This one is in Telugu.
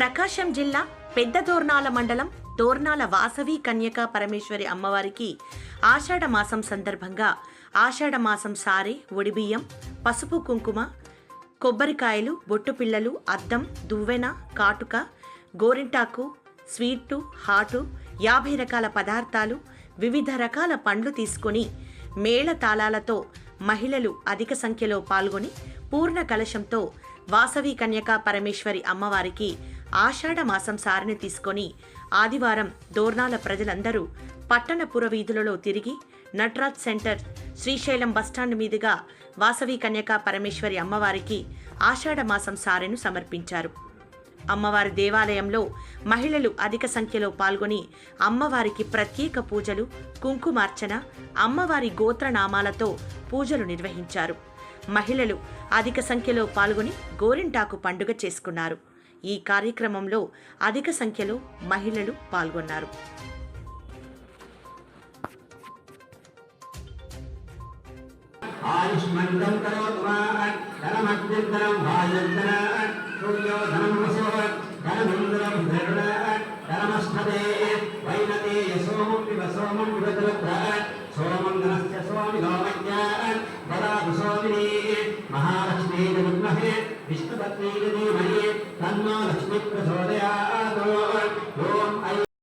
ప్రకాశం జిల్లా పెద్ద దోర్నాల మండలం దోర్నాల వాసవి కన్యకా పరమేశ్వరి అమ్మవారికి ఆషాఢ మాసం సందర్భంగా ఆషాఢ మాసం సారే ఒడిబియ్యం పసుపు కుంకుమ కొబ్బరికాయలు బొట్టు పిల్లలు అద్దం దువ్వెన కాటుక గోరింటాకు స్వీటు హాటు యాభై రకాల పదార్థాలు వివిధ రకాల పండ్లు తీసుకొని మేళ తాళాలతో మహిళలు అధిక సంఖ్యలో పాల్గొని పూర్ణ కలశంతో వాసవి కన్యకా పరమేశ్వరి అమ్మవారికి ఆషాఢ మాసం సారిని తీసుకొని ఆదివారం దోర్నాల ప్రజలందరూ పట్టణ పురవీధులలో తిరిగి నట్రాజ్ సెంటర్ శ్రీశైలం బస్టాండ్ మీదుగా వాసవి కన్యకా పరమేశ్వరి అమ్మవారికి ఆషాఢ మాసం సారెను సమర్పించారు. అమ్మవారి దేవాలయంలో మహిళలు అధిక సంఖ్యలో పాల్గొని అమ్మవారికి ప్రత్యేక పూజలు కుంకుమార్చన అమ్మవారి గోత్రనామాలతో పూజలు నిర్వహించారు. మహిళలు అధిక సంఖ్యలో పాల్గొని గోరింటాకు పండుగ చేసుకున్నారు. ఈ కార్యక్రమంలో అధిక సంఖ్యలో మహిళలు పాల్గొన్నారు. ఆయుష్మంతం కరోత్మాన్ ధనమింద్రం ధనమస్మదే వైనతే యసోమం సోమం ధనస్య వరాదు మహాలక్ష్మీ విద్మహే విష్ణుపత్ని ధీమహి తన్నో లక్ష్మీ ప్రచోదయాత్.